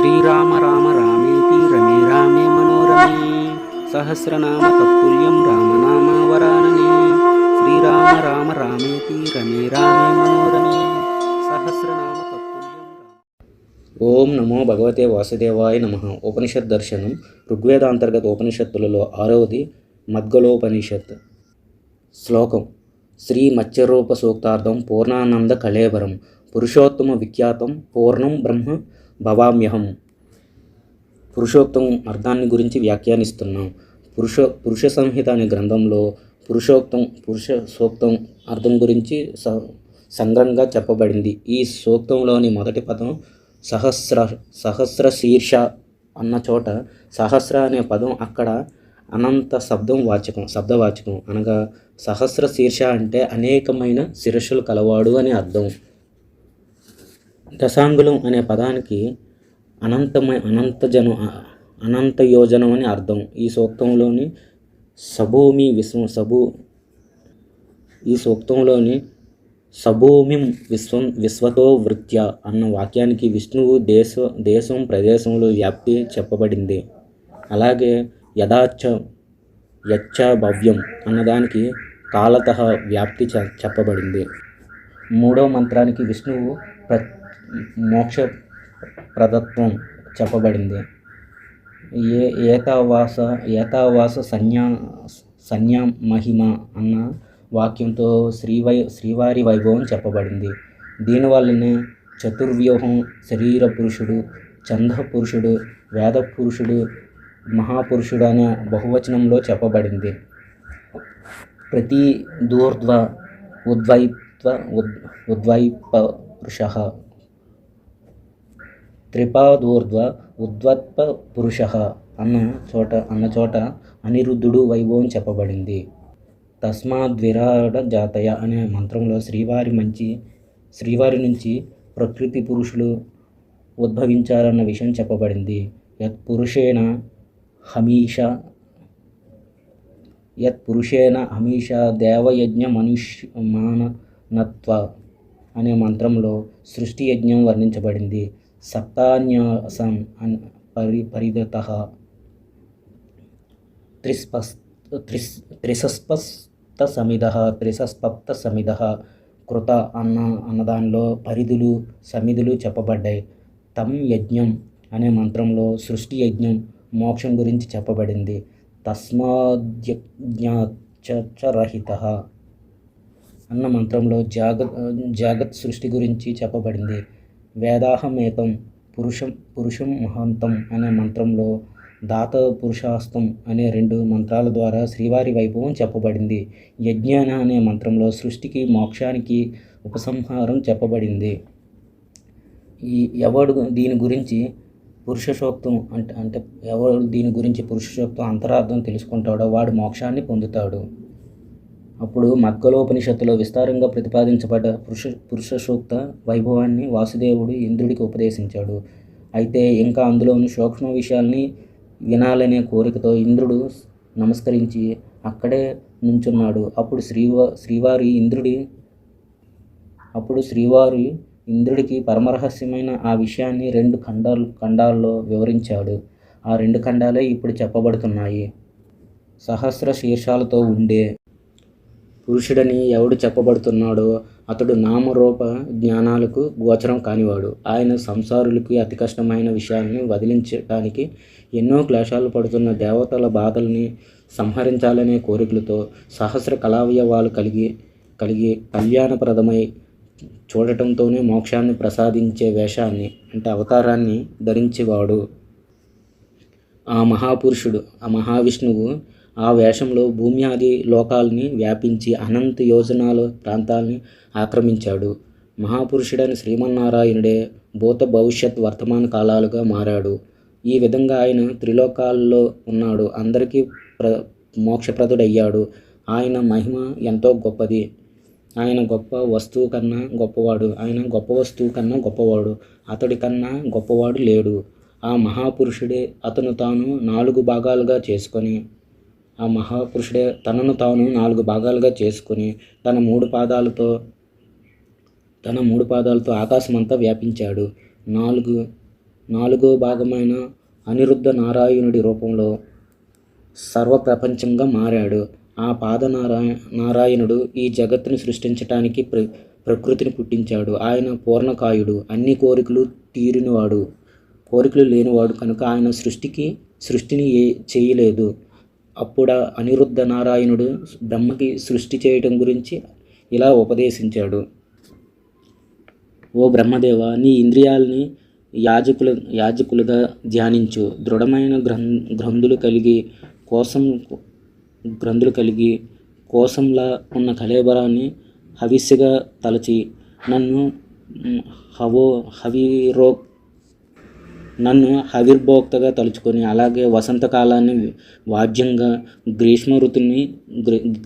శ్రీరామ రామ రామేతి రమే రామే మనోరమే. సహస్రనామ తత్తుల్యం రామనామ వరాననే. శ్రీరామ రామ రామేతి రమే రామే మనోరమే. సహస్రనామ తత్తుల్యం ఓం నమో భగవతే వాసుదేవాయ నమ. ఉపనిషత్ దర్శనం. ఋగ్వేదాంతర్గత ఉపనిషత్తులలో ఆరవది. మద్గలోపనిషత్ శ్లోకం. శ్రీ మత్స్యరూప సూక్తార్థం పూర్ణానంద కళేవరం పురుషోత్తమ విఖ్యాతం పూర్ణం బ్రహ్మ భవామ్యహం. పురుషోక్తం అర్థాన్ని గురించి వ్యాఖ్యానిస్తున్నాం. పురుష పురుష సంహిత అనే గ్రంథంలో పురుషోక్తం పురుష సూక్తం అర్థం గురించి స సంగ్రహంగా చెప్పబడింది. ఈ సూక్తంలోని మొదటి పదం సహస్ర సహస్ర శీర్ష అన్న చోట సహస్ర అనే పదం అక్కడ అనంత శబ్దం వాచకం శబ్దవాచకం అనగా సహస్ర శీర్ష అంటే అనేకమైన శిరస్సులు కలవాడు అని అర్థం. దశాంగులం అనే పదానికి అనంతమై అనంతజనం అనంత యోజనం అని అర్థం. ఈ సూక్తంలోని సభూమి విశ్వం సభూ ఈ సూక్తంలోని సభూమిం విశ్వం విశ్వతో వృత్య అన్న వాక్యానికి విష్ణువు దేశ దేశం ప్రదేశంలో వ్యాప్తి చెప్పబడింది. అలాగే యథాచ యచ్చ భవ్యం అన్నదానికి కాలత వ్యాప్తి చెప్పబడింది. మూడో మంత్రానికి విష్ణువు ప్ర మోక్ష ప్రదత్వం చెప్పబడింది. ఏ ఏతావాస ఏతావాస సన్యా సన్యా మహిమ అన్న వాక్యంతో శ్రీవై శ్రీవారి వైభవం చెప్పబడింది. దీనివల్లనే చతుర్వ్యూహం శరీర పురుషుడు చంద పురుషుడు వేద పురుషుడు మహాపురుషుడు అనే బహువచనంలో చెప్పబడింది. ప్రతి దూర్ధ్వ ఉద్వైత్వ ఉద్ ఉద్వైప పురుష. త్రిపాదూర్ధ్వ ఉద్వత్ప పురుష అన్న చోట అన్న చోట అనిరుద్ధుడు వైభవం చెప్పబడింది. తస్మాద్విరాడ జాతయ అనే మంత్రంలో శ్రీవారి మంచి శ్రీవారి నుంచి ప్రకృతి పురుషులు ఉద్భవించారన్న విషయం చెప్పబడింది. యత్ పురుషేణ హమీష యత్ పురుషేణ హమీష దేవయజ్ఞ మనుష్య మాననత్వ అనే మంత్రంలో సృష్టి యజ్ఞం వర్ణించబడింది. సప్తాన్యాసం అన్ పరి పరిదత త్రిస్పస్ త్రిస్ త్రిసస్పస్త సమిద త్రిసస్పప్త సమిధ కృత అన్న అన్నదానిలో పరిధులు సమిధులు చెప్పబడ్డాయి. తం యజ్ఞం అనే మంత్రంలో సృష్టి యజ్ఞం మోక్షం గురించి చెప్పబడింది. తస్మాద్యజ్ఞాచరహిత అన్న మంత్రంలో జాగత్ జాగత్ సృష్టి గురించి చెప్పబడింది. వేదాహమేతం పురుషం పురుషం మహాంతం అనే మంత్రంలో దాత పురుషాస్తం అనే రెండు మంత్రాల ద్వారా శ్రీవారి వైభవం చెప్పబడింది. యజ్ఞాన అనే మంత్రంలో సృష్టికి మోక్షానికి ఉపసంహారం చెప్పబడింది. ఈ ఎవడు దీని గురించి పురుషసూక్తం అంటే అంటే ఎవడు దీని గురించి పురుషసూక్తం అంతరార్థం తెలుసుకుంటాడో వాడు మోక్షాన్ని పొందుతాడు. అప్పుడు మక్కలోపనిషత్తులో విస్తారంగా ప్రతిపాదించబడ్డ పురుష పురుష సూక్త వైభవాన్ని వాసుదేవుడు ఇంద్రుడికి ఉపదేశించాడు. అయితే ఇంకా అందులోని సూక్ష్మ విషయాల్ని వినాలనే కోరికతో ఇంద్రుడు నమస్కరించి అక్కడే నుంచున్నాడు. అప్పుడు శ్రీవా శ్రీవారి ఇంద్రుడి అప్పుడు శ్రీవారి ఇంద్రుడికి పరమరహస్యమైన ఆ విషయాన్ని రెండు ఖండాలు ఖండాల్లో వివరించాడు. ఆ రెండు ఖండాలే ఇప్పుడు చెప్పబడుతున్నాయి. సహస్ర శీర్షాలతో ఉండే పురుషుడని ఎవడు చెప్పబడుతున్నాడో అతడు నామరూప జ్ఞానాలకు గోచరం కానివాడు. ఆయన సంసారులకి అతి కష్టమైన విషయాల్ని వదిలించడానికి ఎన్నో క్లేశాలు పడుతున్న దేవతల బాధల్ని సంహరించాలనే కోరికలతో సహస్ర కళావయవాలు కలిగి కలిగి కళ్యాణప్రదమై చూడటంతోనే మోక్షాన్ని ప్రసాదించే వేషాన్ని అంటే అవతారాన్ని ధరించేవాడు. ఆ మహాపురుషుడు ఆ మహావిష్ణువు ఆ వేషంలో భూమి ఆది లోకాల్ని వ్యాపించి అనంత యోజనాల ప్రాంతాల్ని ఆక్రమించాడు. మహాపురుషుడైన శ్రీమన్నారాయణుడే భూత భవిష్యత్ వర్తమాన కాలాలుగా మారాడు. ఈ విధంగా ఆయన త్రిలోకాల్లో ఉన్నాడు. అందరికీ ప్ర మోక్షప్రదుడయ్యాడు. ఆయన మహిమ ఎంతో గొప్పది. ఆయన గొప్ప వస్తువు కన్నా గొప్పవాడు. ఆయన గొప్ప వస్తువు కన్నా గొప్పవాడు. అతడి కన్నా గొప్పవాడు లేడు. ఆ మహాపురుషుడే అతను తాను నాలుగు భాగాలుగా చేసుకొని ఆ మహాపురుషుడే తనను తాను నాలుగు భాగాలుగా చేసుకొని తన మూడు పాదాలతో తన మూడు పాదాలతో ఆకాశమంతా వ్యాపించాడు. నాలుగు నాలుగో భాగమైన అనిరుద్ధ నారాయణుడి రూపంలో సర్వప్రపంచంగా మారాడు. ఆ పాద నారాయణ నారాయణుడు ఈ జగత్తును సృష్టించటానికి ప్ర ప్రకృతిని పుట్టించాడు. ఆయన పూర్ణకాయుడు. అన్ని కోరికలు తీరినవాడు. కోరికలు లేనివాడు కనుక ఆయన సృష్టికి సృష్టిని ఏ చేయలేదు. అప్పుడు అనిరుద్ధ నారాయణుడు బ్రహ్మకి సృష్టి చేయటం గురించి ఇలా ఉపదేశించాడు. ఓ బ్రహ్మదేవ నీ ఇంద్రియాలని యాజకుల యాజకులుగా ధ్యానించు. దృఢమైన గ్రం గ్రంథులు కలిగి కోసం గ్రంథులు కలిగి కోసంలా ఉన్న కళేబరాన్ని హవిస్సుగా తలచి నన్ను హవో హవిరో నన్ను హవిర్భోక్తగా తలుచుకొని అలాగే వసంతకాలాన్ని వాద్యంగా గ్రీష్మ ఋతువుని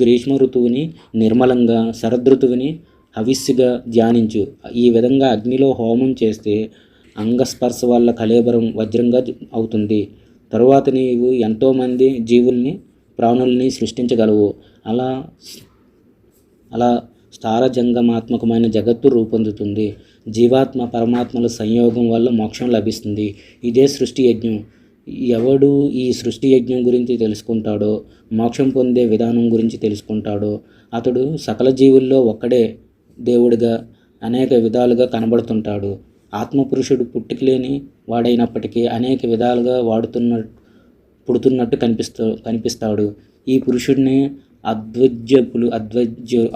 గ్రీష్మ ఋతువుని నిర్మలంగా శరదృతువుని హవిస్సుగా ధ్యానించు. ఈ విధంగా అగ్నిలో హోమం చేస్తే అంగస్పర్శ వల్ల కలేబరం వజ్రంగా అవుతుంది. తరువాత నీవు ఎంతోమంది జీవుల్ని ప్రాణుల్ని సృష్టించగలవు. అలా అలా స్థారజంగమాత్మకమైన జగత్తు రూపొందుతుంది. జీవాత్మ పరమాత్మల సంయోగం వల్ల మోక్షం లభిస్తుంది. ఇదే సృష్టి యజ్ఞం. ఎవడు ఈ సృష్టి యజ్ఞం గురించి తెలుసుకుంటాడో మోక్షం పొందే విధానం గురించి తెలుసుకుంటాడో అతడు సకల జీవుల్లో ఒక్కడే దేవుడిగా అనేక విధాలుగా కనబడుతుంటాడు. ఆత్మపురుషుడు పుట్టుకలేని వాడైనప్పటికీ అనేక విధాలుగా వాడుతున్న పుడుతున్నట్టు కనిపిస్తూ కనిపిస్తాడు. ఈ పురుషుడిని అద్వజ్యపులు అద్వజ్య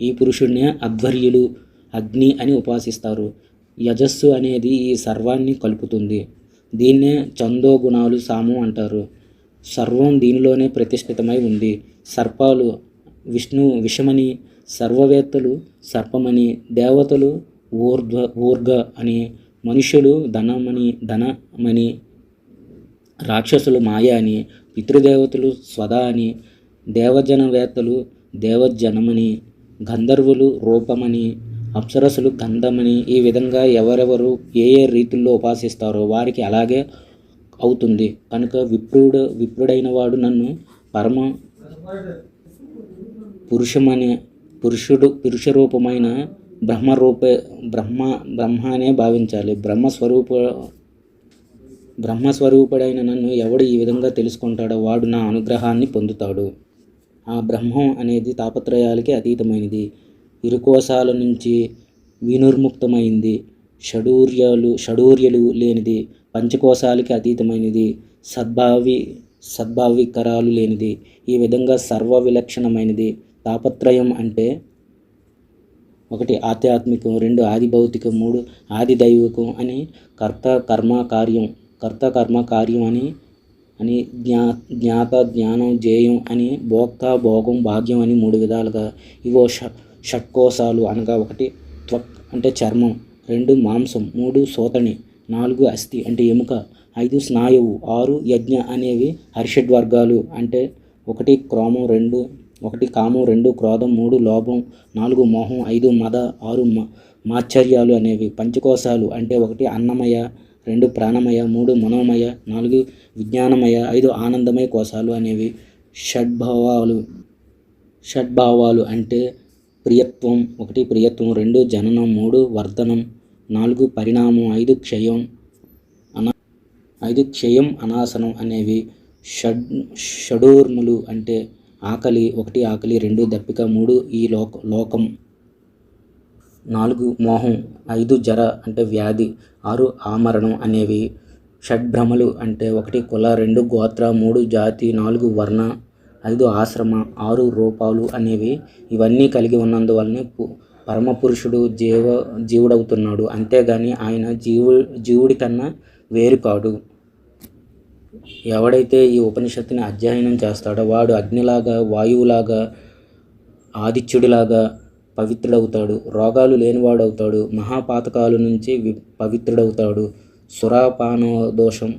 ఈ పురుషుడిని అధ్వర్యులు అగ్ని అని ఉపాసిస్తారు. యజస్సు అనేది ఈ సర్వాన్ని కలుపుతుంది. దీన్నే చందో గుణాలు సాము అంటారు. సర్వం దీనిలోనే ప్రతిష్ఠితమై ఉంది. సర్పాలు విష్ణు విషమని సర్వవేత్తలు సర్పమని దేవతలు ఊర్ధ్వ ఊర్గ అని మనుషులు ధనమని ధనమని రాక్షసులు మాయ అని పితృదేవతలు స్వదా అని దేవజనవేత్తలు దేవజనమని గంధర్వులు రూపమని అప్సరసులు గంధమని ఈ విధంగా ఎవరెవరు ఏ ఏ రీతుల్లో ఉపాసిస్తారో వారికి అలాగే అవుతుంది. కనుక విప్రుడు విప్రుడైన వాడు నన్ను పరమ పురుషమని పురుషుడు పురుష రూపమైన బ్రహ్మరూప బ్రహ్మ బ్రహ్మ అనే భావించాలి. బ్రహ్మస్వరూప బ్రహ్మస్వరూపుడైన నన్ను ఎవడు ఈ విధంగా తెలుసుకుంటాడో వాడు నా అనుగ్రహాన్ని పొందుతాడు. ఆ బ్రహ్మం అనేది తాపత్రయాలకి అతీతమైనది. ఇరుకోశాల నుంచి వినుర్ముక్తమైంది. షడూర్యాలు షడూర్యలు లేనిది పంచకోశాలకి అతీతమైనది సద్భావి సద్భావికరాలు లేనిది ఈ విధంగా సర్వ విలక్షణమైనది తాపత్రయం అంటే ఒకటి ఆధ్యాత్మికం రెండు ఆది భౌతికం మూడు ఆది దైవికం అని కర్త కర్మ కార్యం కర్త కర్మ కార్యం అని అని జ్ఞా జ్ఞాత జ్ఞానం జేయం అని భోక్త భోగం భాగ్యం అని మూడు విధాలుగా ఇవో ష షట్కోశాలు అనగా ఒకటి త్వక్ అంటే చర్మం రెండు మాంసం మూడు సోతని నాలుగు అస్థి అంటే ఎముక ఐదు స్నాయువు ఆరు యజ్ఞ అనేవి హర్షడ్ వర్గాలు అంటే ఒకటి క్రోమం రెండు ఒకటి కామం రెండు క్రోధం మూడు లోభం నాలుగు మోహం ఐదు మద ఆరు మాచర్యాలు అనేవి పంచకోశాలు అంటే ఒకటి అన్నమయ రెండు ప్రాణమయ మూడు మనోమయ నాలుగు విజ్ఞానమయ ఐదు ఆనందమయ కోశాలు అనేవి షడ్భావాలు షడ్భావాలు అంటే ప్రియత్వం ఒకటి ప్రియత్వం రెండు జననం మూడు వర్ధనం నాలుగు పరిణామం ఐదు క్షయం అనా ఐదు క్షయం అనాసనం అనేవి షడ్ షడూర్ములు అంటే ఆకలి ఒకటి ఆకలి రెండు దప్పిక మూడు ఈ లోక లోకం నాలుగు మోహం ఐదు జర అంటే వ్యాధి ఆరు ఆమరణం అనేవి షడ్భ్రమలు అంటే ఒకటి కుల రెండు గోత్ర మూడు జాతి నాలుగు వర్ణ ఐదు ఆశ్రమ ఆరు రూపాలు అనేవి ఇవన్నీ కలిగి ఉన్నందువల్లనే పు- పరమపురుషుడు జీవ జీవుడవుతున్నాడు. అంతేగాని ఆయన జీవు జీవుడి కన్నా వేరు కాడు. ఎవడైతే ఈ ఉపనిషత్తుని అధ్యయనం చేస్తాడో వాడు అగ్నిలాగా వాయువులాగా ఆదిత్యుడిలాగా పవిత్రుడవుతాడు. రోగాలు లేనివాడు అవుతాడు మహాపాతకాల నుంచి వి పవిత్రుడవుతాడు. సురాపాన దోషం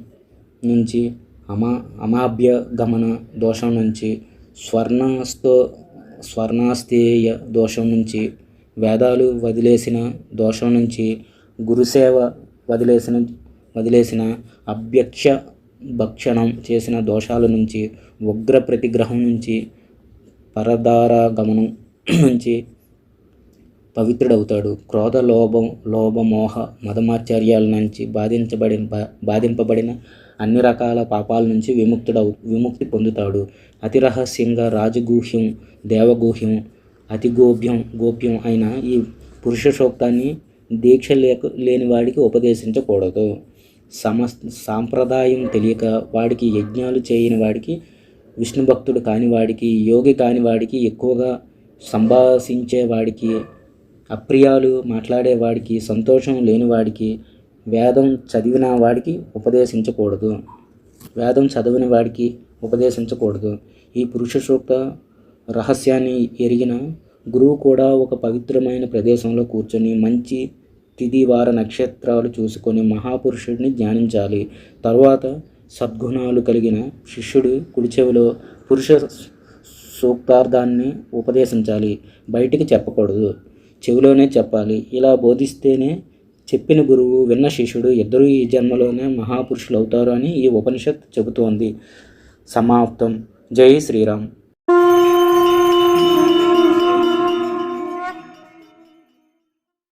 నుంచి అమా అమాభ్య గమన దోషం నుంచి స్వర్ణస్తో స్వర్ణాస్తేయ దోషం నుంచి వేదాలు వదిలేసిన దోషం నుంచి గురుసేవ వదిలేసిన వదిలేసిన అభ్యక్ష భక్షణం చేసిన దోషాల నుంచి ఉగ్ర ప్రతిగ్రహం నుంచి పరదార గమనం నుంచి పవిత్రుడవుతాడు. క్రోధ లోభం లోభ మోహ మదమాశ్చర్యాల నుంచి బాధించబడి బా- బాధింపబడిన అన్ని రకాల పాపాల నుంచి విముక్తుడవు విముక్తి పొందుతాడు. అతి రహస్యంగా రాజగూహ్యం దేవగూహ్యం అతి గోప్యం గోప్యం అయిన ఈ పురుష సూక్తాన్ని దీక్ష లేక లేని వాడికి ఉపదేశించకూడదు. సమ సాంప్రదాయం తెలియక వాడికి యజ్ఞాలు చేయని వాడికి విష్ణు భక్తుడు కాని వాడికి యోగి కాని వాడికి ఎక్కువగా సంభాషించే వాడికి అప్రియాలు మాట్లాడేవాడికి సంతోషం లేని వాడికి వేదం చదివిన వాడికి ఉపదేశించకూడదు. వేదం చదివిన వాడికి ఉపదేశించకూడదు. ఈ పురుష సూక్త రహస్యాన్ని ఎరిగిన గురువు కూడా ఒక పవిత్రమైన ప్రదేశంలో కూర్చొని మంచి తిది వార నక్షత్రాలు చూసుకొని మహాపురుషుడిని ధ్యానించాలి. తర్వాత సద్గుణాలు కలిగిన శిష్యుడు కుడిచెవిలో పురుష సూక్తార్థాన్ని ఉపదేశించాలి. బయటికి చెప్పకూడదు. చెవిలోనే చెప్పాలి. ఇలా బోధిస్తేనే చెప్పిన గురువు విన్న శిష్యుడు ఇద్దరు ఈ జన్మలోనే మహాపురుషులు అవుతారు అని ఈ ఉపనిషత్ చెబుతోంది. సమాప్తం. జై శ్రీరామ్.